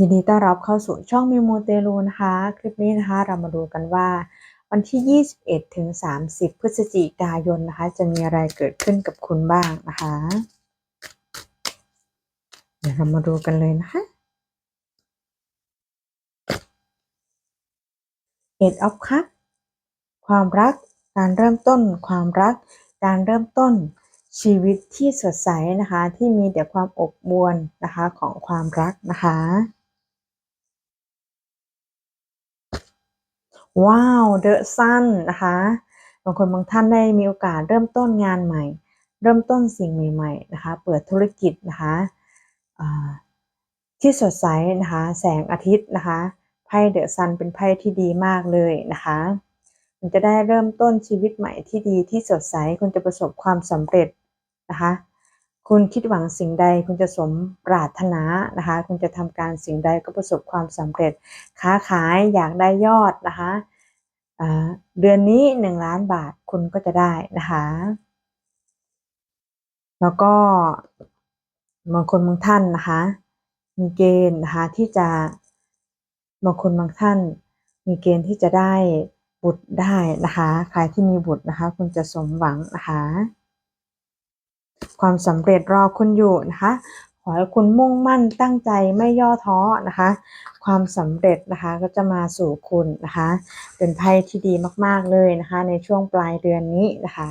ยินดีต้อนรับเข้าสู่ช่องมิมูเตลูนะคะ คลิปนี้นะคะเรามาดูกันว่า วันที่ 21 ถึง 30 พฤศจิกายนนะคะ จะมีอะไรเกิดขึ้นกับคุณบ้างนะคะ เดี๋ยวเรามาดูกันเลยนะคะ Eight of Cups ความรักการเริ่มต้น ความรักการเริ่มต้นชีวิตที่สดใสนะคะ ที่มีแต่ความอบอวลนะคะของความรักนะคะ ว้าวเดอะซันนะคะ บางคนบางท่านได้มีโอกาสเริ่มต้นงานใหม่ เริ่มต้นสิ่งใหม่ๆนะคะ เปิดธุรกิจนะคะที่สดใสนะคะ แสงอาทิตย์นะคะ ไพ่เดอะซันเป็นไพ่ที่ดีมากเลยนะคะ คุณจะได้เริ่มต้นชีวิตใหม่ที่ดีที่สดใส คุณจะประสบความสำเร็จนะคะ คุณคิดหวังสิ่งใดคุณจะสมปรารถนานะคะ คุณจะทำการสิ่งใดก็ประสบความสำเร็จ ค้าขายอยากได้ยอดนะคะเดือนนี้หนึ่งล้านบาทคุณก็จะได้นะคะ แล้วก็บางคนบางท่านนะคะ มีเกณฑ์นะคะที่จะบางคนบางท่าน มีเกณฑ์ที่จะได้บุตรได้นะคะ ใครที่มีบุตรนะคะ คุณจะสมหวังนะคะ ความสำเร็จรอคุณอยู่นะคะ ขอให้คุณมุ่งมั่นตั้งใจไม่ย่อท้อนะคะ ความสำเร็จนะคะก็จะมาสู่คุณนะคะ เป็นไพ่ที่ดีมากๆเลยนะคะ ในช่วงปลายเดือนนี้นะคะ